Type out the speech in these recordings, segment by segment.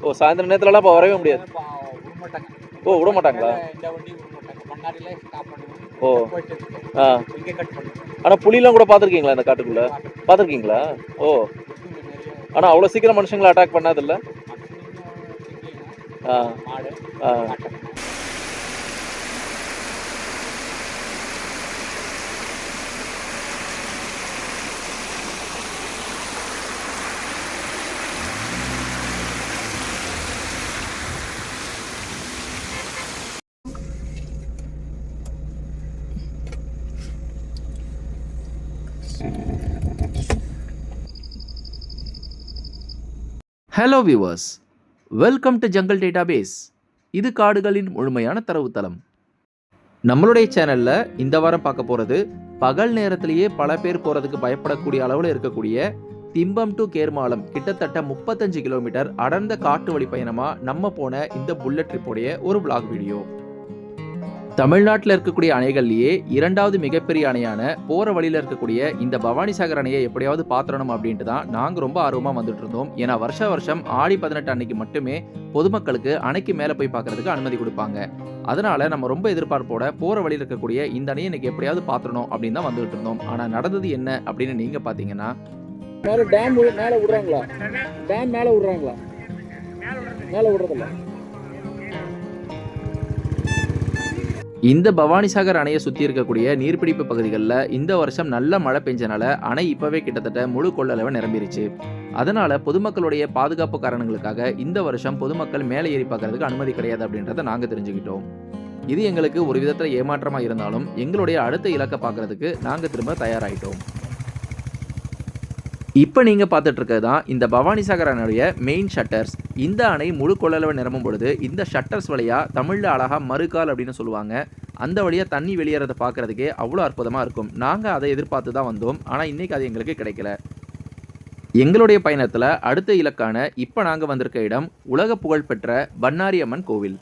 ஓ சாயந்தரம் நேரத்துலலாம் இப்போ வரவே முடியாது. ஓ விட மாட்டாங்களா ஓ. ஆ. ஆனால் புலிலாம் கூட பார்த்துருக்கீங்களா இந்த காட்டுக்குள்ள? பார்த்துருக்கீங்களா? ஓ. ஆனால் அவ்வளோ சீக்கிரம் மனுஷங்களை அட்டாக் பண்ணாதில்ல? ஆ. ஆ. Hello viewers welcome to jungle database இது காடுகளின் முழுமையான தரவுத்தளம். நம்மளுடைய சேனலில் இந்த வாரம் பார்க்க போகிறது பகல் நேரத்திலேயே பல பேர் போகிறதுக்கு பயப்படக்கூடிய அளவில் இருக்கக்கூடிய திம்பம் டு கேர்மாலம் கிட்டத்தட்ட முப்பத்தஞ்சு கிலோமீட்டர் அடர்ந்த காட்டு வழி பயணமாக நம்ம போன இந்த புல்லட் ட்ரிப்போடைய ஒரு பிளாக் வீடியோ தமிழ்நாட்டில் இருக்கக்கூடிய அணைகள்லேயே இரண்டாவது மிகப்பெரிய அணையான போகிற வழியில் இருக்கக்கூடிய இந்த பவானி சாகர் அணையை எப்படியாவது பாத்திரணும் அப்படின்ட்டு தான் நாங்கள் ரொம்ப ஆர்வமாக வந்துட்டு இருந்தோம். ஏன்னா வருஷ வருஷம் ஆடி பதினெட்டு அன்னைக்கு மட்டுமே பொதுமக்களுக்கு அணைக்கு மேலே போய் பார்க்கறதுக்கு அனுமதி கொடுப்பாங்க. அதனால நம்ம ரொம்ப எதிர்பார்ப்போட போகிற வழியில் இருக்கக்கூடிய இந்த அணையை இன்னைக்கு எப்படியாவது பாத்திரணும் அப்படின்னு தான் வந்துகிட்டு இருந்தோம். ஆனால் நடந்தது என்ன அப்படின்னு நீங்கள் பார்த்தீங்கன்னா மேலே டேம் மேலே விடுறாங்களா? டேம் மேலே விடுறாங்களா? மேலே விடுறதில்ல. இந்த பவானிசாகர் அணையை சுற்றி இருக்கக்கூடிய நீர்பிடிப்பு பகுதிகளில் இந்த வருஷம் நல்ல மழை பெஞ்சனால அணை இப்போவே கிட்டத்தட்ட முழு கொள்ளளவை நிரம்பிருச்சு. அதனால பொதுமக்களுடைய பாதுகாப்பு காரணங்களுக்காக இந்த வருஷம் பொதுமக்கள் மேலே ஏறி பார்க்கறதுக்கு அனுமதி கிடையாது அப்படின்றத நாங்கள் தெரிஞ்சுக்கிட்டோம். இது எங்களுக்கு ஒரு விதத்தில் ஏமாற்றமாக இருந்தாலும் எங்களுடைய அடுத்த இலக்கை பார்க்கறதுக்கு நாங்கள் திரும்ப தயாராகிட்டோம் இப்போ நீங்கள் பார்த்துட்டு தான் இந்த பவானிசாகர் அணையுடைய மெயின் ஷட்டர்ஸ் இந்த அணை முழு கொள்ளளவு நிரம்பும் பொழுது இந்த ஷட்டர்ஸ் வழியாக தமிழில் அழகாக மறுகால் அப்படின்னு சொல்லுவாங்க. அந்த வழியாக தண்ணி வெளியேறதை பார்க்குறதுக்கே அவ்வளோ அற்புதமாக இருக்கும். நாங்கள் அதை எதிர்பார்த்து தான் வந்தோம். ஆனால் இன்றைக்கி அது எங்களுக்கு கிடைக்கல. எங்களுடைய பயணத்தில் அடுத்த இலக்கான இப்போ நாங்கள் வந்திருக்க இடம் உலக புகழ்பெற்ற பன்னாரி அம்மன் கோவில்.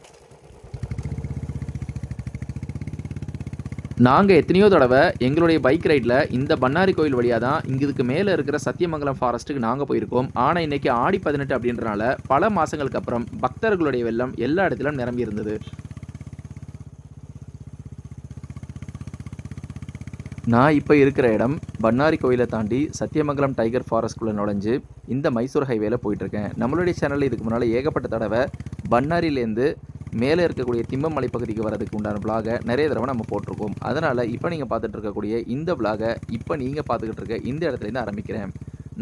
நாங்கள் எத்தனையோ தடவை எங்களுடைய பைக் ரைடில் இந்த பண்ணாரி கோயில் வழியாக தான் இங்க இதுக்கு மேலே இருக்கிற சத்தியமங்கலம் ஃபாரஸ்ட்டுக்கு நாங்கள் போயிருக்கோம். ஆனால் இன்னைக்கு ஆடி பதினெட்டு அப்படின்றனால பல மாதங்களுக்கு அப்புறம் பக்தர்களுடைய வெள்ளம் எல்லா இடத்திலும் நிரம்பி இருந்தது. நான் இப்போ இருக்கிற இடம் பண்ணாரி கோயிலை தாண்டி சத்தியமங்கலம் டைகர் ஃபாரஸ்ட்குள்ளே நுழைஞ்சு இந்த மைசூர் ஹைவேல போயிட்டுருக்கேன் நம்மளுடைய சேனலில் இதுக்கு முன்னால் ஏகப்பட்ட தடவை பண்ணாரிலேருந்து மேலே இருக்கக்கூடிய திம்மமலை பகுதிக்கு வரதுக்கு உண்டான vlog-அ நிறைய தடவை நம்ம போட்டிருக்கோம். அதனால் இப்போ நீங்கள் பார்த்துட்டு இருக்கக்கூடிய இந்த vlog-அ இப்போ நீங்கள் பார்த்துக்கிட்டு இருக்க இந்த இடத்துலேருந்து ஆரம்பிக்கிறேன்.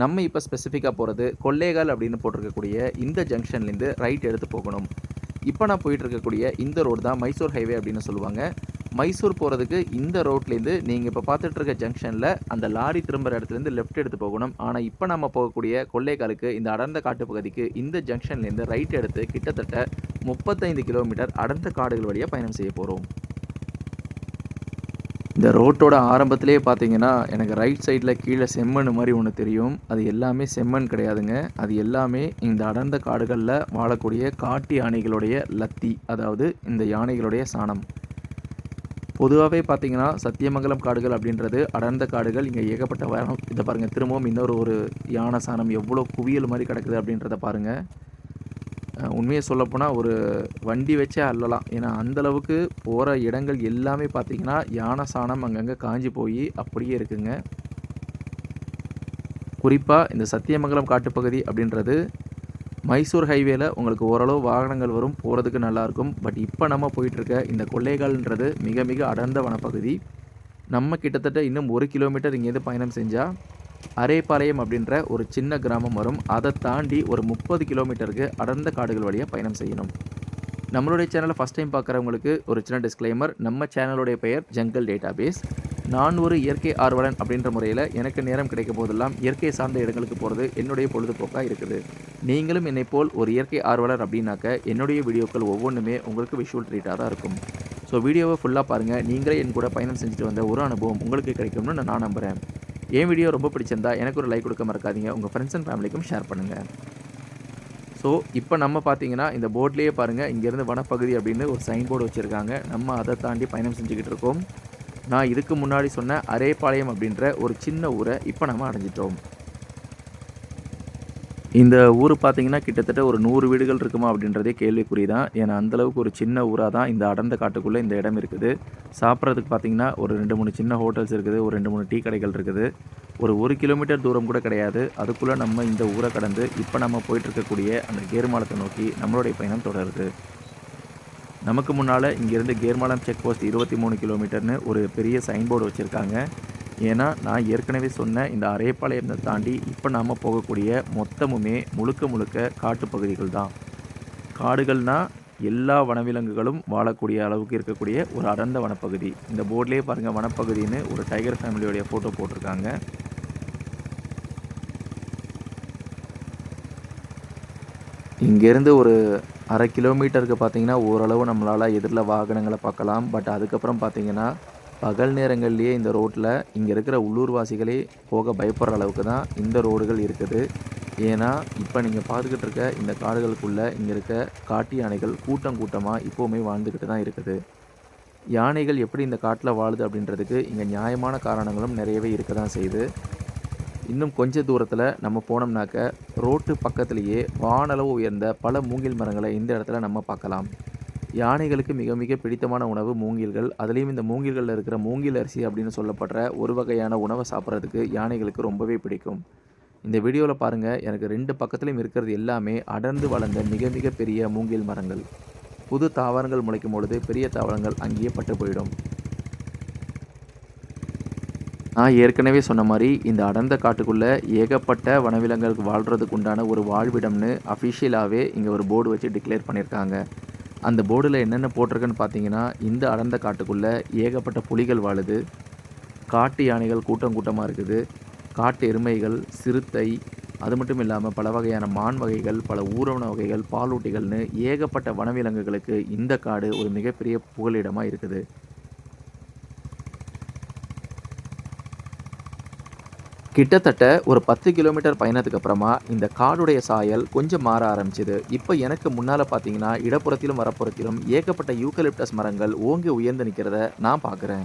நம்ம இப்போ ஸ்பெசிஃபிக்காக போகிறது கொள்ளைகால் அப்படின்னு போட்டிருக்கக்கூடிய இந்த ஜங்ஷன்லேருந்து ரைட் எடுத்து போகணும். இப்போ நான் போயிட்டு இருக்கக்கூடிய இந்த ரோடு தான் மைசூர் ஹைவே அப்படின்னு சொல்லுவாங்க. மைசூர் போகிறதுக்கு இந்த ரோட்லேருந்து நீங்கள் இப்போ பார்த்துட்டு இருக்க ஜங்ஷனில் அந்த லாரி திரும்புகிற இடத்துலேருந்து லெஃப்ட் எடுத்து போகணும். ஆனால் இப்போ நம்ம போகக்கூடிய கொள்ளைக்காலுக்கு இந்த அடர்ந்த காட்டு பகுதிக்கு இந்த ஜங்ஷன்லேருந்து ரைட் எடுத்து கிட்டத்தட்ட முப்பத்தைந்து கிலோமீட்டர் அடர்ந்த காடுகள் வழியாக பயணம் செய்ய போகிறோம் இந்த ரோட்டோட ஆரம்பத்திலே பார்த்தீங்கன்னா எனக்கு ரைட் சைடில் கீழே செம்மண் மாதிரி ஒன்று தெரியும். அது எல்லாமே செம்மண் கிடையாதுங்க. அது எல்லாமே இந்த அடர்ந்த காடுகளில் வாழக்கூடிய காட்டு யானைகளுடைய லத்தி அதாவது இந்த யானைகளுடைய சாணம். பொதுவாகவே பார்த்தீங்கன்னா சத்தியமங்கலம் காடுகள் அப்படின்றது அடர்ந்த காடுகள் இங்கே ஏகப்பட்ட வரம். இதை பாருங்கள் திரும்பவும் இன்னொரு ஒரு யானை சாணம் எவ்வளோ குவியல் மாதிரி கிடக்குது அப்படின்றத பாருங்கள் உண்மையை சொல்லப்போனால் ஒரு வண்டி வச்சே அல்லலாம் ஏன்னா அந்தளவுக்கு போகிற இடங்கள் எல்லாமே பார்த்தீங்கன்னா யானை சாணம் அங்கங்கே காஞ்சி போய் அப்படியே இருக்குங்க. குறிப்பாக இந்த சத்தியமங்கலம் காட்டுப்பகுதி அப்படின்றது மைசூர் ஹைவேல உங்களுக்கு ஓரளவு வாகனங்கள் வரும் போகிறதுக்கு நல்லாயிருக்கும். பட் இப்போ நம்ம போயிட்டுருக்க இந்த கொள்ளைகால்ன்றது மிக மிக அடர்ந்த வனப்பகுதி. நம்ம கிட்டத்தட்ட இன்னும் ஒரு கிலோமீட்டர் இங்கேருந்து பயணம் செஞ்சால் அரேபாளையம் அப்படின்ற ஒரு சின்ன கிராமம் வரும். அதை தாண்டி ஒரு முப்பது கிலோமீட்டருக்கு அடர்ந்த காடுகள் வழியாக பயணம் செய்யணும். நம்மளுடைய சேனலை ஃபஸ்ட் டைம் பார்க்குறவங்களுக்கு ஒரு சின்ன டிஸ்க்ளைமர் நம்ம சேனலுடைய பெயர் ஜங்கல் டேட்டாபேஸ் நான் ஒரு இயற்கை ஆர்வலன் அப்படின்ற முறையில் எனக்கு நேரம் கிடைக்கும் போதெல்லாம் இயற்கை சார்ந்த இடங்களுக்கு போகிறது என்னுடைய பொழுதுபோக்காக இருக்குது. நீங்களும் என்னை போல் ஒரு இயற்கை ஆர்வலர் அப்படின்னாக்க என்னுடைய வீடியோக்கள் ஒவ்வொன்றுமே உங்களுக்கு விஷுவல் ட்ரீட்டாக தான் இருக்கும். ஸோ வீடியோவை ஃபுல்லாக பாருங்கள் நீங்களே என் கூட பயணம் செஞ்சுட்டு வந்த ஒரு அனுபவம் உங்களுக்கு கிடைக்கும்னு நான் நம்புகிறேன் என் வீடியோ ரொம்ப பிடிச்சிருந்தா எனக்கு ஒரு லைக் கொடுக்க மறக்காதீங்க. உங்கள் ஃப்ரெண்ட்ஸ் அண்ட் ஃபேமிலிக்கும் ஷேர் பண்ணுங்கள் ஸோ இப்போ நம்ம பார்த்தீங்கன்னா இந்த போர்ட்லேயே பாருங்கள் இங்கேருந்து வனப்பகுதி அப்படின்னு ஒரு சைன் போர்டு வச்சுருக்காங்க. நம்ம அதை தாண்டி பயணம் செஞ்சுக்கிட்டு இருக்கோம். நான் இதுக்கு முன்னாடி சொன்ன அரேபாளையம் அப்படின்ற ஒரு சின்ன ஊரை இப்போ நம்ம அடைஞ்சிட்டோம். இந்த ஊர் பார்த்தீங்கன்னா கிட்டத்தட்ட ஒரு நூறு வீடுகள் இருக்குமா அப்படின்றதே கேள்விக்குறி தான் ஏன்னா அந்தளவுக்கு ஒரு சின்ன ஊராக தான் இந்த அடர்ந்த காட்டுக்குள்ளே இந்த இடம் இருக்குது. சாப்பிட்றதுக்கு பார்த்தீங்கன்னா ஒரு ரெண்டு மூணு சின்ன ஹோட்டல்ஸ் இருக்குது ஒரு ரெண்டு மூணு டீ கடைகள் இருக்குது. ஒரு ஒரு கிலோமீட்டர் தூரம் கூட கிடையாது. அதுக்குள்ளே நம்ம இந்த ஊரை கடந்து இப்போ நம்ம போயிட்டு இருக்கக்கூடிய அந்த கேர்மாலத்தை நோக்கி நம்மளுடைய பயணம் தொடருது. நமக்கு முன்னால் இங்கேருந்து கேர்மாலம் செக் போஸ்ட் இருபத்தி மூணு கிலோமீட்டர்னு ஒரு பெரிய சைன் போர்டு வச்சுருக்காங்க. ஏன்னா நான் ஏற்கனவே சொன்ன இந்த அரைப்பாளையத்தை தாண்டி இப்போ நாம் போகக்கூடிய மொத்தமுமே முழுக்க முழுக்க காட்டு பகுதிகள் தான். காடுகள்னால் எல்லா வனவிலங்குகளும் வாழக்கூடிய அளவுக்கு இருக்கக்கூடிய ஒரு அடர்ந்த வனப்பகுதி. இந்த போர்ட்லேயே பாருங்கள் வனப்பகுதின்னு ஒரு டைகர் ஃபேமிலியோடைய ஃபோட்டோ போட்டிருக்காங்க. இங்கேருந்து ஒரு அரை கிலோமீட்டருக்கு பார்த்தீங்கன்னா ஓரளவு நம்மளால் எதிரில் வாகனங்களை பார்க்கலாம். பட் அதுக்கப்புறம் பார்த்தீங்கன்னா பகல் நேரங்கள்லேயே இந்த ரோட்டில் இங்கே இருக்கிற உள்ளூர்வாசிகளே போக பயப்படுற அளவுக்கு தான் இந்த ரோடுகள் இருக்குது. ஏன்னா இப்போ நீங்கள் பார்த்துக்கிட்டு இருக்க இந்த காடுகளுக்குள்ளே இங்கே இருக்க காட்டு யானைகள் கூட்டம் கூட்டமாக இப்போவுமே வாழ்ந்துக்கிட்டு தான் இருக்குது. யானைகள் எப்படி இந்த காட்டில் வாழுது அப்படின்றதுக்கு இங்கே நியாயமான காரணங்களும் நிறையவே இருக்க தான் செய்யுது. இன்னும் கொஞ்ச தூரத்தில் நம்ம போனோம்னாக்க ரோட்டு பக்கத்துலேயே வானளவு உயர்ந்த பல மூங்கில் மரங்களை இந்த இடத்துல நம்ம பார்க்கலாம். யானைகளுக்கு மிக மிக பிடித்தமான உணவு மூங்கில்கள். அதுலேயும் இந்த மூங்கில்களில் இருக்கிற மூங்கில் அரிசி அப்படின்னு சொல்லப்படுற ஒரு வகையான உணவை சாப்பிட்றதுக்கு யானைகளுக்கு ரொம்பவே பிடிக்கும். இந்த வீடியோவில் பாருங்கள் எனக்கு ரெண்டு பக்கத்துலையும் இருக்கிறது எல்லாமே அடர்ந்து வளர்ந்த மிக மிக பெரிய மூங்கில் மரங்கள். புது தாவரங்கள் முளைக்கும் பொழுது பெரிய தாவரங்கள் அங்கேயே பட்டு போயிடும். நான் ஏற்கனவே சொன்ன மாதிரி இந்த அடர்ந்த காட்டுக்குள்ளே ஏகப்பட்ட வனவிலங்குகளுக்கு வாழ்கிறதுக்கு உண்டான ஒரு வாழ்விடம்னு அஃபிஷியலாகவே இங்கே ஒரு போர்டு வச்சு டிக்ளேர் பண்ணியிருக்காங்க அந்த போர்டில் என்னென்ன போட்டிருக்குன்னு பார்த்தீங்கன்னா இந்த அடர்ந்த காட்டுக்குள்ளே ஏகப்பட்ட புலிகள் வாழுது. காட்டு யானைகள் கூட்டம் கூட்டமாக இருக்குது. காட்டு எருமைகள் சிறுத்தை அது மட்டும் இல்லாமல் பல வகையான மான் வகைகள் பல ஊரவன வகைகள் பாலூட்டிகள்னு ஏகப்பட்ட வனவிலங்குகளுக்கு இந்த காடு ஒரு மிகப்பெரிய புகலிடமாக இருக்குது. கிட்டத்தட்ட ஒரு பத்து கிலோமீட்டர் பயணத்துக்கு அப்புறமா இந்த காடுடைய சாயல் கொஞ்சம் மாற ஆரம்பிச்சது. இப்போ எனக்கு முன்னால் பார்த்தீங்கன்னா இடப்புறத்திலும் வரப்புறத்திலும் ஏகப்பட்ட யூக்கலிப்டஸ் மரங்கள் ஓங்கி உயர்ந்து நிற்கிறத நான் பார்க்குறேன்.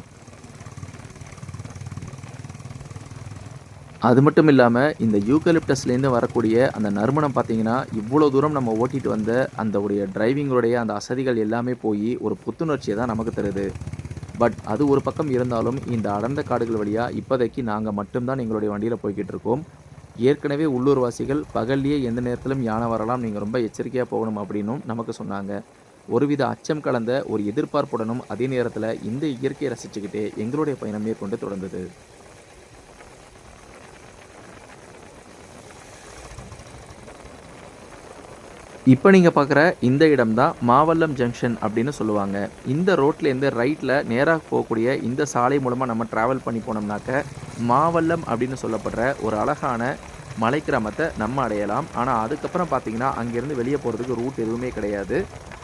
அது மட்டும் இல்லாமல் இந்த யூக்கலிப்டஸ்லேருந்து வரக்கூடிய அந்த நறுமணம் பார்த்தீங்கன்னா இவ்வளோ தூரம் நம்ம ஓட்டிகிட்டு வந்த அந்த உடைய டிரைவிங்களுடைய அந்த அசதிகள் எல்லாமே போய் ஒரு புத்துணர்ச்சியை தான் நமக்கு தருது. பட் அது ஒரு பக்கம் இருந்தாலும் இந்த அடர்ந்த காடுகள் வழியாக இப்போதைக்கு நாங்கள் மட்டும்தான் எங்களுடைய வண்டியில் போய்கிட்டு இருக்கோம். ஏற்கனவே உள்ளூர்வாசிகள் பகல்லையே எந்த நேரத்திலும் யானை வரலாம் நீங்கள் ரொம்ப எச்சரிக்கையாக போகணும் அப்படின்னும் நமக்கு சொன்னாங்க. ஒருவித அச்சம் கலந்த ஒரு எதிர்பார்ப்புடனும் அதே நேரத்தில் இந்த இயற்கையை ரசிச்சுக்கிட்டே எங்களுடைய பயணம் மேற்கொண்டு தொடர்ந்தது. இப்போ நீங்கள் பார்க்குற இந்த இடம் தான் மாவல்லம் ஜங்ஷன் அப்படின்னு சொல்லுவாங்க. இந்த ரோட்லேருந்து ரைட்டில் நேராக போகக்கூடிய இந்த சாலை மூலமாக நம்ம ட்ராவல் பண்ணி போனோம்னாக்க மாவல்லம் அப்படின்னு சொல்லப்படுற ஒரு அழகான மலை கிராமத்தை நம்ம அடையலாம். ஆனால் அதுக்கப்புறம் பார்த்தீங்கன்னா அங்கேருந்து வெளியே போகிறதுக்கு ரூட் எதுவுமே கிடையாது.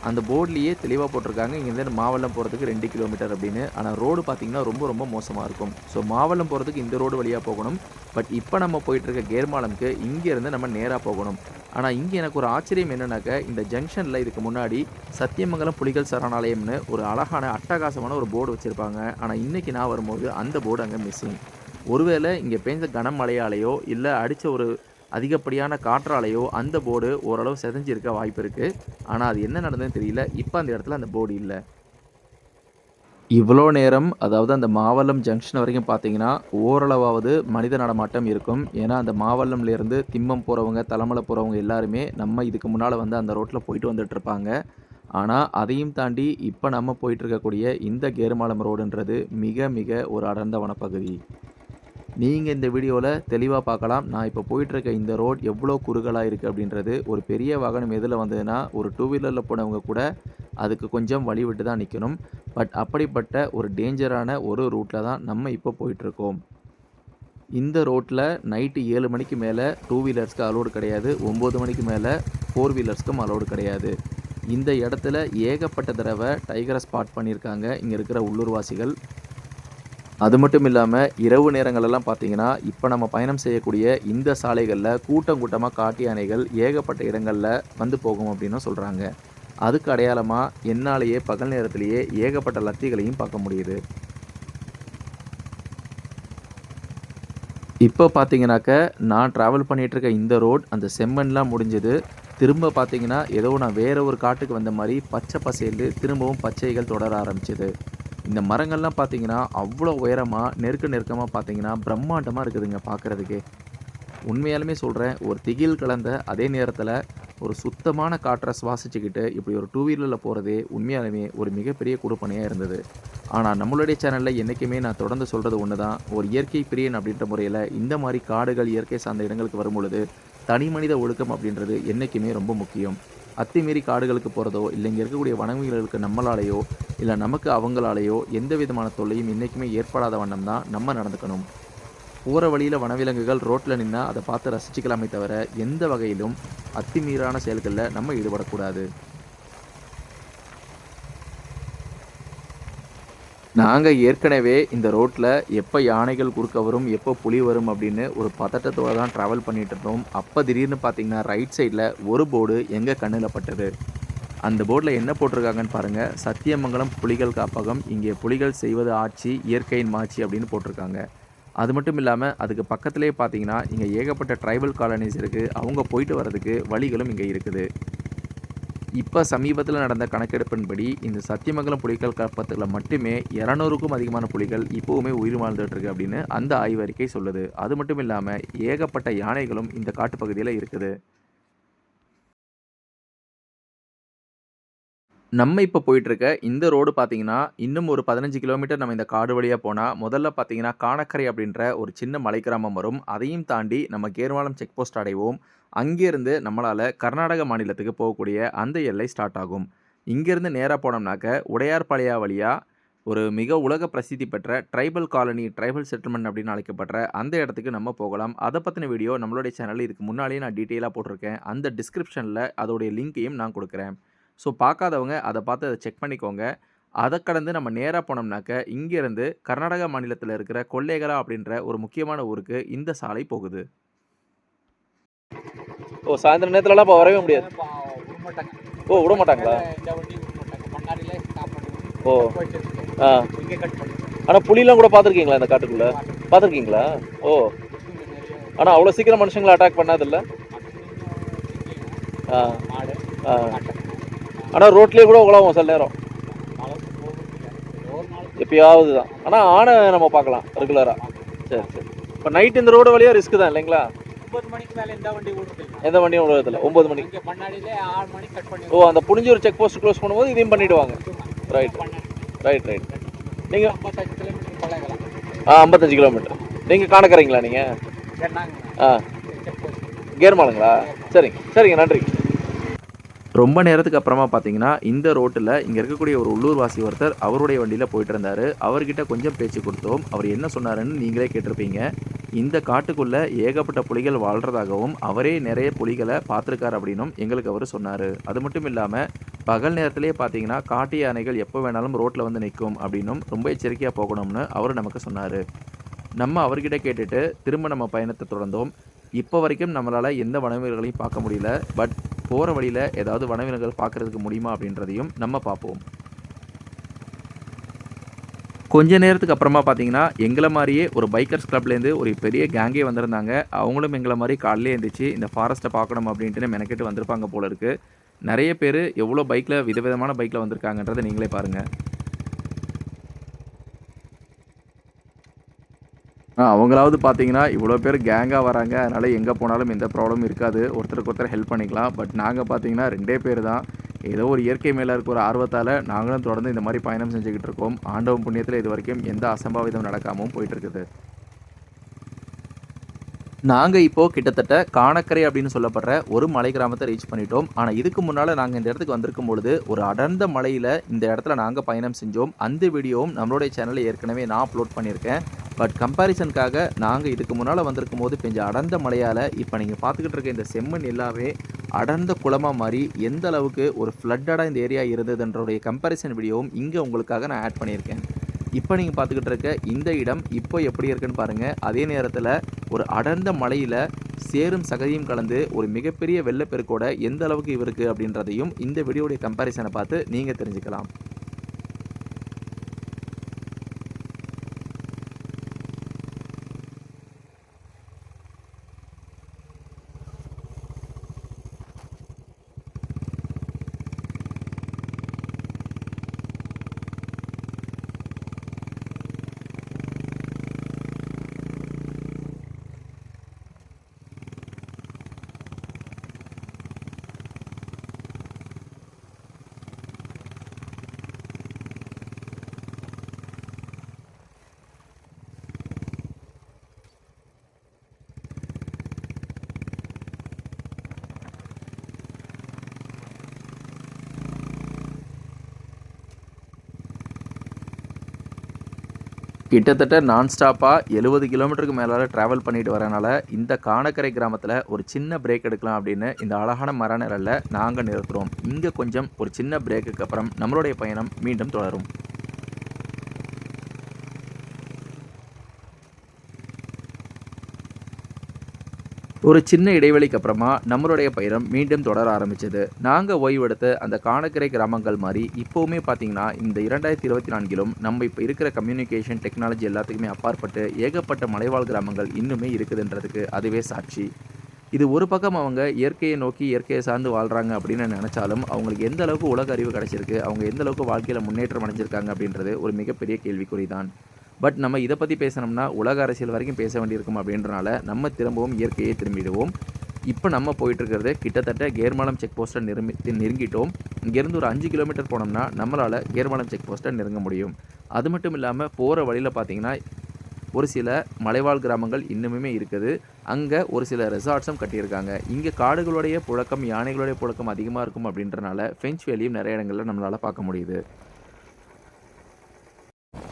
அந்த போர்ட்லேயே தெளிவாக போட்டிருக்காங்க. இங்கேருந்து மாவல்லம் போகிறதுக்கு ரெண்டு கிலோமீட்டர் அப்படின்னு. ஆனால் ரோடு பார்த்தீங்கன்னா ரொம்ப ரொம்ப மோசமாக இருக்கும். ஸோ மாவல்லம் போகிறதுக்கு இந்த ரோடு வழியாக போகணும். பட் இப்போ நம்ம போயிட்டுருக்க கேர்மாலம்க்கு இங்கேருந்து நம்ம நேராக போகணும். ஆனால் இங்கே எனக்கு ஒரு ஆச்சரியம் என்னென்னாக்க இந்த ஜங்ஷனில் இதுக்கு முன்னாடி சத்தியமங்கலம் புலிகள் சரணாலயம்னு ஒரு அழகான அட்டகாசமான ஒரு போர்டு வச்சுருப்பாங்க. ஆனால் இன்றைக்கி நான் வரும்போது அந்த போர்டு அங்கே மிஸ்ஸிங் ஒருவேளை இங்கே பெய்ஞ்ச கனமழையாலேயோ இல்லை அடித்த ஒரு அதிகப்படியான காற்றாலேயோ அந்த போர்டு ஓரளவு செதஞ்சிருக்க வாய்ப்பு இருக்குது ஆனால் அது என்ன நடந்ததுன்னு தெரியல. இப்போ அந்த இடத்துல அந்த போர்டு இல்லை. இவ்வளோ நேரம் அதாவது அந்த மாவல்லம் ஜங்ஷன் வரைக்கும் பார்த்தீங்கன்னா ஓரளவாவது மனித நடமாட்டம் இருக்கும். ஏன்னா அந்த மாவல்லம்லேருந்து திம்மம் போகிறவங்க தலைமலை போகிறவங்க எல்லாருமே நம்ம இதுக்கு முன்னால் வந்து அந்த ரோட்டில் போயிட்டு வந்துட்டுருப்பாங்க ஆனால் அதையும் தாண்டி இப்போ நம்ம போயிட்டுருக்கக்கூடிய இந்த கேருமாலம் ரோடுன்றது மிக மிக ஒரு அடர்ந்த வனப்பகுதி. நீங்கள் இந்த வீடியோவில் தெளிவாக பார்க்கலாம் நான் இப்போ போயிட்டுருக்க இந்த ரோட் எவ்வளோ குறுகலாக இருக்குது அப்படின்றது ஒரு பெரிய வாகனம் எதில் வந்ததுன்னா ஒரு டூ வீலரில் போனவங்க கூட அதுக்கு கொஞ்சம் வழி விட்டு தான் நிற்கணும் பட் அப்படிப்பட்ட ஒரு டேஞ்சரான ஒரு ரூட்டில் தான் நம்ம இப்போ போயிட்டுருக்கோம். இந்த ரோட்டில் நைட்டு ஏழு மணிக்கு மேலே டூ வீலர்ஸ்க்கு அலோடு கிடையாது. ஒம்பது மணிக்கு மேலே ஃபோர் வீலர்ஸ்க்கும் அலோடு கிடையாது. இந்த இடத்துல ஏகப்பட்ட தடவை டைகரை ஸ்பாட் பண்ணியிருக்காங்க. இங்கே இருக்கிற உள்ளூர்வாசிகள். அது மட்டும் இல்லாமல் இரவு நேரங்களெல்லாம் பார்த்தீங்கன்னா இப்போ நம்ம பயணம் செய்யக்கூடிய இந்த சாலைகளில் கூட்டம் கூட்டமாக காட்டு யானைகள் ஏகப்பட்ட இடங்களில் வந்து போகும் அப்படின்னு சொல்கிறாங்க அதுக்கு அடையாளமாக என்னாலேயே பகல் நேரத்திலேயே ஏகப்பட்ட லத்திகளையும் பார்க்க முடியுது. இப்போ பார்த்தீங்கன்னாக்க நான் ட்ராவல் பண்ணிகிட்ருக்க இந்த ரோட் அந்த செம்மண்லாம் முடிஞ்சது. திரும்ப பார்த்தீங்கன்னா ஏதோ நான் வேற ஒரு காட்டுக்கு வந்த மாதிரி பச்சை பசேல்னு திரும்பவும் பச்சைகள் தொடர ஆரம்பிச்சது. இந்த மரங்கள்லாம் பார்த்தீங்கன்னா அவ்வளோ உயரமாக நெருக்க நெருக்கமாக பார்த்தீங்கன்னா பிரம்மாண்டமாக இருக்குதுங்க பார்க்குறதுக்கே. உண்மையாலுமே சொல்கிறேன் ஒரு திகில் கலந்த அதே நேரத்தில் ஒரு சுத்தமான காற்றை சுவாசிச்சுக்கிட்டு இப்படி ஒரு டூ வீலரில் போகிறதே உண்மையாலுமே ஒரு மிகப்பெரிய கொடுப்பனையாக இருந்தது. ஆனால் நம்மளுடைய சேனலில் என்றைக்குமே நான் தொடர்ந்து சொல்கிறது ஒன்று தான் ஒரு இயற்கை பிரியன் அப்படின்ற முறையில் இந்த மாதிரி காடுகள் இயற்கை சார்ந்த இடங்களுக்கு வரும் பொழுது தனி மனித ஒழுக்கம் அப்படின்றது என்றைக்குமே ரொம்ப முக்கியம். அத்துமீறி காடுகளுக்கு போகிறதோ இல்லை இங்கே இருக்கக்கூடிய வனவியல்களுக்கு நம்மளாலேயோ இல்லை நமக்கு அவங்களாலேயோ எந்த விதமான தொல்லையும் என்றைக்குமே ஏற்படாத வண்ணம் தான் நம்ம நடந்துக்கணும். போகிற வழியில் வனவிலங்குகள் ரோட்டில் நின்னா அதை பார்த்து ரசிச்சுக்கலாமே தவிர எந்த வகையிலும் அத்துமீறான செயல்களில் நம்ம ஈடுபடக்கூடாது. நாங்கள் ஏற்கனவே இந்த ரோட்டில் எப்போ யானைகள் குறுக்க வரும் எப்போ புலி வரும் அப்படின்னு ஒரு பதட்டத்தோடு தான் ட்ராவல் பண்ணிகிட்டு இருந்தோம். அப்போ திடீர்னு பார்த்தீங்கன்னா ரைட் சைடில் ஒரு போர்டு எங்கள் கண்ணில் பட்டது. அந்த போர்டில் என்ன போட்டிருக்காங்கன்னு பாருங்கள் சத்தியமங்கலம் புலிகள் காப்பகம் இங்கே புலிகள் செய்வது ஆட்சி இயற்கையின் மாட்சி அப்படின்னு போட்டிருக்காங்க. அது மட்டும் இல்லாமல் அதுக்கு பக்கத்துலேயே பார்த்தீங்கன்னா இங்கே ஏகப்பட்ட ட்ரைபல் காலனிஸ் இருக்குது அவங்க போயிட்டு வர்றதுக்கு வழிகளும் இங்கே இருக்குது. இப்போ சமீபத்தில் நடந்த கணக்கெடுப்பின்படி இந்த சத்தியமங்கலம் புலிகள் காப்பகத்தில் மட்டுமே இரநூறுக்கும் அதிகமான புலிகள் இப்போவுமே உயிர் வாழ்ந்துட்டு இருக்கு அப்படின்னு அந்த ஆய்வறிக்கை சொல்லுது. அது மட்டும் இல்லாமல் ஏகப்பட்ட யானைகளும் இந்த காட்டுப்பகுதியில் இருக்குது. நம்ம இப்போ போயிட்டுருக்க இந்த ரோடு பார்த்தீங்கன்னா இன்னும் ஒரு பதினஞ்சு கிலோமீட்டர் நம்ம இந்த காடு வழியாக போனால் முதல்ல பார்த்தீங்கன்னா காணக்கரை அப்படின்ற ஒரு சின்ன மலை கிராமம் வரும். அதையும் தாண்டி நம்ம கேர்வாலம் செக் போஸ்ட் அடைவோம். அங்கேருந்து நம்மளால் கர்நாடக மாநிலத்துக்கு போகக்கூடிய அந்த எல்லை ஸ்டார்ட் ஆகும். இங்கேருந்து நேராக போனோம்னாக்க உடையார்பாளையா வழியாக ஒரு மிக உலக பிரசித்தி பெற்ற ட்ரைபல் காலனி ட்ரைபல் செட்டில்மெண்ட் அப்படின்னு அழைக்கப்படுற அந்த இடத்துக்கு நம்ம போகலாம். அதை பற்றின வீடியோ நம்மளுடைய சேனலில் இதுக்கு முன்னாலேயே நான் டீட்டெயிலாக போட்டிருக்கேன். அந்த டிஸ்கிரிப்ஷனில் அதோடைய லிங்க்கையும் நான் கொடுக்குறேன். ஸோ பார்க்காதவங்க அதை பார்த்து அதை செக் பண்ணிக்கோங்க. அதை கடந்து நம்ம நேராக போனோம்னாக்க இங்கேருந்து கர்நாடகா மாநிலத்தில் இருக்கிற கொள்ளேகரா அப்படின்ற ஒரு முக்கியமான ஊருக்கு இந்த சாலை போகுது. ஓ சாயந்தரம் நேரத்துலலாம் இப்போ வரவே முடியாது. ஓ விட மாட்டாங்களா ஓ. ஆ. ஆனால் புலிலாம் கூட பார்த்துருக்கீங்களா இந்த காட்டுக்குள்ளே? பார்த்துருக்கீங்களா? ஓ. ஆனால் அவ்வளோ சீக்கிரம் மனுஷங்களை அட்டாக் பண்ணாதில்ல? ஆ. ஆ. ஆனால் ரோட்லேயே கூட உழவும் சில நேரம். எப்பயாவது தான். ஆனால் ஆனை நம்ம பார்க்கலாம் ரெகுலராக சரி சரி. இப்போ நைட் இந்த ரோடு வழியாக ரிஸ்க் தான் இல்லைங்களா? ஒன்பது மணிக்கு மேலே எந்த வண்டி ஓடுறது எந்த வண்டியும் விழுறதில்ல ஒம்பது பண்ணி ஓ அந்த புளிஞ்சூர் செக் போஸ்ட் க்ளோஸ் பண்ணும்போது இதையும் பண்ணிடுவாங்க. ரைட் ரைட் ரைட் நீங்கள் ஆ ஐம்பத்தஞ்சு கிலோமீட்டர் நீங்கள் காணக்கறீங்களா நீங்கள் ஆ. கேர்மாலுங்களா சரிங்க. சரிங்க நன்றி. ரொம்ப நேரத்துக்கு அப்புறமா பார்த்தீங்கன்னா இந்த ரோட்டில் இங்கே இருக்கக்கூடிய ஒரு உள்ளூர்வாசி ஒருத்தர் அவருடைய வண்டியில் போயிட்டு இருந்தார். அவர்கிட்ட கொஞ்சம் பேச்சு கொடுத்தோம். அவர் என்ன சொன்னாருன்னு நீங்களே கேட்டிருப்பீங்க. இந்த காட்டுக்குள்ளே ஏகப்பட்ட புலிகள் வாழ்கிறதாகவும் அவரே நிறைய புலிகளை பார்த்துருக்காரு அப்படின்னும் எங்களுக்கு அவர் சொன்னார். அது மட்டும் இல்லாமல் பகல் நேரத்திலே பார்த்தீங்கன்னா காட்டு யானைகள் எப்போ வேணாலும் ரோட்டில் வந்து நிற்கும் அப்படின்னும் ரொம்ப எச்சரிக்கையாக போகணும்னு அவர் நமக்கு சொன்னார். நம்ம அவர்கிட்ட கேட்டுட்டு திரும்ப நம்ம பயணத்தை தொடர்ந்தோம். இப்போ வரைக்கும் நம்மளால் எந்த வனவிலங்குகளையும் பார்க்க முடியல. பட் போகிற வழியில் ஏதாவது வனவிலங்குகள் பார்க்குறதுக்கு முடியுமா அப்படின்றதையும் நம்ம பார்ப்போம். கொஞ்ச நேரத்துக்கு அப்புறமா பார்த்தீங்கன்னா எங்களை மாதிரியே ஒரு பைக்கர்ஸ் கிளப்லேருந்து ஒரு பெரிய கேங்கே வந்திருந்தாங்க. அவங்களும் எங்களை மாதிரி காலையிலே எழுந்திரிச்சு இந்த ஃபாரஸ்ட்டை பார்க்கணும் அப்படின்ட்டு மெனக்கெட்டு வந்திருப்பாங்க போல இருக்குது நிறைய பேர் எவ்வளோ பைக்கில் விதவிதமான பைக்கில் வந்திருக்காங்கன்றதை நீங்களே பாருங்கள் ஆ அவங்களாவது பார்த்தீங்கன்னா இவ்வளோ பேர் கேங்காக வராங்க. அதனால் எங்கே போனாலும் எந்த ப்ராப்ளமும் இருக்காது. ஒருத்தருக்கு ஒருத்தர் ஹெல்ப் பண்ணிக்கலாம். பட் நாங்கள் பார்த்தீங்கன்னா ரெண்டே பேர் தான். ஏதோ ஒரு இயற்கை மேலே இருக்க ஒரு ஆர்வத்தால் நாங்களும் தொடர்ந்து இந்த மாதிரி பயணம் செஞ்சுக்கிட்டு இருக்கோம். ஆண்டவன் புண்ணியத்தில் இது வரைக்கும் எந்த அசம்பாவிதம் நடக்காமல் போயிட்டு இருக்குது. நாங்கள் இப்போது கிட்டத்தட்ட காணக்கரை அப்படின்னு சொல்லப்படுற ஒரு மலை கிராமத்தை ரீச் பண்ணிட்டோம். ஆனால் இதுக்கு முன்னால் நாங்கள் இந்த இடத்துக்கு வந்திருக்கும் பொழுது ஒரு அடர்ந்த மலையில் இந்த இடத்துல நாங்கள் பயணம் செஞ்சோம். அந்த வீடியோவும் நம்மளுடைய சேனலில் ஏற்கனவே நான் அப்லோட் பண்ணியிருக்கேன். பட் கம்பேரிசனுக்காக நாங்கள் இதுக்கு முன்னால் வந்திருக்கும் போது பெஞ்ச அடர்ந்த மலையால் இப்போ நீங்கள் பார்த்துக்கிட்டு இருக்க இந்த செம்மண் எல்லாமே அடர்ந்த குளமாக மாறி எந்த அளவுக்கு ஒரு ஃப்ளட்டடாக இந்த ஏரியா இருந்ததுன்றோடைய கம்பேரிசன் வீடியோவும் இங்கே உங்களுக்காக நான் ஆட் பண்ணியிருக்கேன். இப்போ நீங்கள் பார்த்துக்கிட்டு இருக்க இந்த இடம் இப்போ எப்படி இருக்குன்னு பாருங்கள் அதே நேரத்தில் ஒரு அடர்ந்த மலையில் சேரும் சகதியும் கலந்து ஒரு மிகப்பெரிய வெள்ளப்பெருக்கோட எந்த அளவுக்கு இவருக்கு அப்படின்றதையும் இந்த வீடியோடைய கம்பேரிசனை பார்த்து நீங்கள் தெரிஞ்சுக்கலாம். கிட்டத்தட்ட நான் ஸ்டாப்பாக எழுபது கிலோமீட்டருக்கு மேலே ட்ராவல் பண்ணிட்டு வரனால இந்த காணக்கரை கிராமத்தில் ஒரு சின்ன பிரேக் எடுக்கலாம் அப்படின்னு இந்த அழகான மர நிழலில் நாங்கள் நிறுத்துகிறோம் இங்கே கொஞ்சம் ஒரு சின்ன பிரேக்குக்கு அப்புறம் நம்மளுடைய பயணம் மீண்டும் தொடரும். ஒரு சின்ன இடைவெளிக்கு அப்புறமா நம்மளுடைய பயணம் மீண்டும் தொடர ஆரம்பிச்சது. நாங்கள் ஓய்வெடுத்த அந்த காணக்கரை கிராமங்கள் மாதிரி இப்போவுமே பார்த்தீங்கன்னா இந்த இரண்டாயிரத்தி இருபத்தி நான்கிலும் நம்ம இப்போ இருக்கிற கம்யூனிகேஷன் டெக்னாலஜி எல்லாத்துக்குமே அப்பாற்பட்டு ஏகப்பட்ட மலைவாழ் கிராமங்கள் இன்னுமே இருக்குதுன்றதுக்கு அதுவே சாட்சி. இது ஒரு பக்கம் அவங்க இயற்கையை நோக்கி இயற்கையை சார்ந்து வாழ்கிறாங்க அப்படின்னு நினச்சாலும் அவங்களுக்கு எந்த அளவுக்கு உலக அறிவு கிடச்சிருக்கு அவங்க எந்த அளவுக்கு வாழ்க்கையில் முன்னேற்றம் அடைஞ்சிருக்காங்க அப்படின்றது ஒரு மிகப்பெரிய கேள்விக்குறி தான் பட் நம்ம இதை பற்றி பேசணும்னா உலக அரசியல் வரைக்கும் பேச வேண்டியிருக்கும் அப்படின்றனால நம்ம திரும்பவும் இயற்கையை திரும்பிடுவோம். இப்போ நம்ம போயிட்டுருக்கிறது கிட்டத்தட்ட கேர்மாலம் செக் போஸ்ட்டை நிரும்பி நெருங்கிட்டோம். இங்கேருந்து ஒரு அஞ்சு கிலோமீட்டர் போனோம்னா நம்மளால் கேர்மாலம் செக் போஸ்ட்டை நெருங்க முடியும். அது மட்டும் இல்லாமல் போகிற வழியில் பார்த்தீங்கன்னா ஒரு சில மலைவாழ் கிராமங்கள் இன்னுமே இருக்குது. அங்கே ஒரு சில ரெசார்ட்ஸும் கட்டியிருக்காங்க. இங்கே காடுகளுடைய புழக்கம் யானைகளுடைய புழக்கம் அதிகமாக இருக்கும் அப்படின்றனால ஃபென்ச் வேலியும் நிறைய இடங்களில் நம்மளால் பார்க்க முடியுது.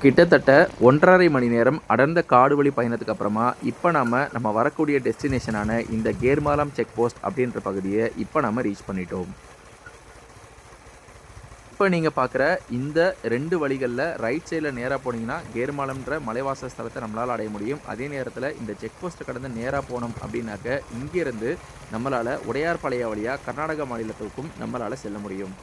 கிட்டத்தட்ட ஒன்றரை மணி நேரம் அடர்ந்த காடு வழி பயணத்துக்கு அப்புறமா இப்போ நாம் நம்ம வரக்கூடிய டெஸ்டினேஷனான இந்த கேர்மாலம் செக் போஸ்ட் அப்படின்ற பகுதியை இப்போ நம்ம ரீச் பண்ணிட்டோம். இப்போ நீங்கள் பார்க்குற இந்த ரெண்டு வழிகளில் ரைட் சைடில் நேராக போனீங்கன்னா கேர்மாலம்ன்ற மலைவாச ஸ்தலத்தை நம்மளால் அடைய முடியும். அதே நேரத்தில் இந்த செக் போஸ்ட்டை கடந்து நேராக போனோம் அப்படின்னாக்க இங்கேருந்து நம்மளால் உடையார்பாளைய வழியாக கர்நாடக மாநிலத்துக்கும் நம்மளால் செல்ல முடியும்.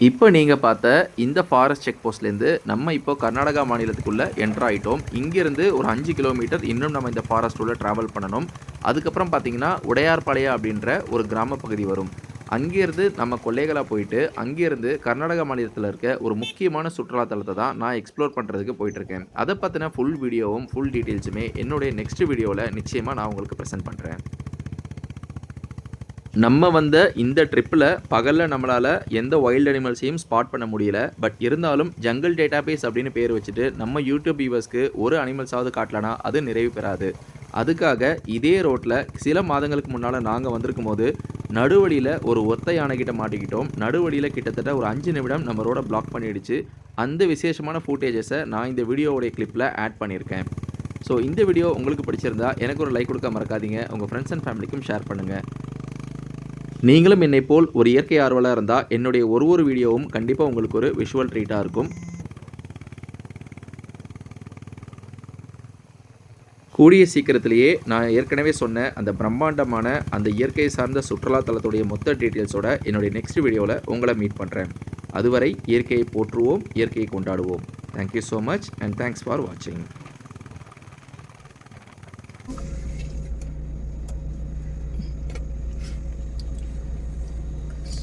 இப்போ நீங்கள் பார்த்த இந்த ஃபாரஸ்ட் செக் போஸ்ட்லேருந்து நம்ம இப்போ கர்நாடகா மாநிலத்துக்குள்ளே என்ட்ரு ஆகிட்டோம் இங்கேருந்து ஒரு அஞ்சு கிலோமீட்டர் இன்னும் நம்ம இந்த ஃபாரஸ்ட் உள்ள ட்ராவல் பண்ணணும். அதுக்கப்புறம் பார்த்தீங்கன்னா உடையார்பாளையா அப்படின்ற ஒரு கிராம பகுதி வரும். அங்கேருந்து நம்ம கொல்லைகளாக போயிட்டு அங்கேருந்து கர்நாடகா மாநிலத்தில் இருக்க ஒரு முக்கியமான சுற்றுலாத்தலத்தை தான் நான் எக்ஸ்ப்ளோர் பண்ணுறதுக்கு போயிட்டுருக்கேன். அதை பற்றின ஃபுல் வீடியோவும் ஃபுல் டீட்டெயில்ஸுமே என்னுடைய நெக்ஸ்ட் வீடியோவில் நிச்சயமாக நான் உங்களுக்கு ப்ரெசென்ட் பண்ணுறேன் நம்ம வந்த இந்த ட்ரிப்பில் பகலில் நம்மளால் எந்த வைல்ட் அனிமல்ஸையும் ஸ்பாட் பண்ண முடியல. பட் இருந்தாலும் ஜங்கல் டேட்டாபேஸ் அப்படின்னு பேர் வச்சுட்டு நம்ம யூடியூப் வியூவர்ஸ்க்கு ஒரு அனிமல்ஸாவது காட்டலனா அது நிறைவு பெறாது. அதுக்காக இதே ரோட்டில் சில மாதங்களுக்கு முன்னால் நாங்கள் வந்திருக்கும் போது நடுவழியில் ஒரு ஒத்த யானைக்கிட்ட மாட்டிக்கிட்டோம். நடுவழியில் கிட்டத்தட்ட ஒரு அஞ்சு நிமிடம் நம்ம ரோட பிளாக் பண்ணிடுச்சு. அந்த விசேஷமான ஃபூட்டேஜஸை நான் இந்த வீடியோவுடைய கிளிப்பில் ஆட் பண்ணியிருக்கேன். ஸோ இந்த வீடியோ உங்களுக்கு பிடிச்சிருந்தா எனக்கு ஒரு லைக் கொடுக்க மறக்காதீங்க. உங்கள் ஃப்ரெண்ட்ஸ் அண்ட் ஃபேமிலிக்கும் ஷேர் பண்ணுங்கள் நீங்களும் என்னை போல் ஒரு இயற்கை ஆர்வலாக இருந்தால் என்னுடைய ஒரு ஒரு வீடியோவும் கண்டிப்பாக உங்களுக்கு ஒரு விஷுவல் ட்ரீட்டாக இருக்கும். கூடிய சீக்கிரத்திலேயே நான் ஏற்கனவே சொன்ன அந்த பிரம்மாண்டமான அந்த இயற்கை சார்ந்த சுற்றுலா தலத்துடைய மொத்த டீட்டெயில்ஸோட என்னுடைய நெக்ஸ்ட் வீடியோவில் உங்களை மீட் பண்ணுறேன் அதுவரை இயற்கையை போற்றுவோம் இயற்கையை கொண்டாடுவோம். Thank you so much and thanks for வாட்சிங்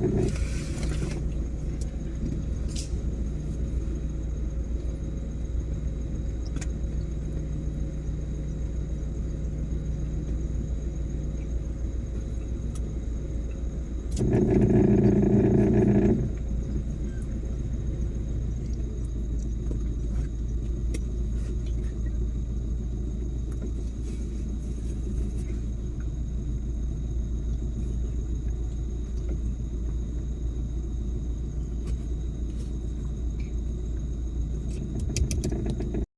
Bye-bye.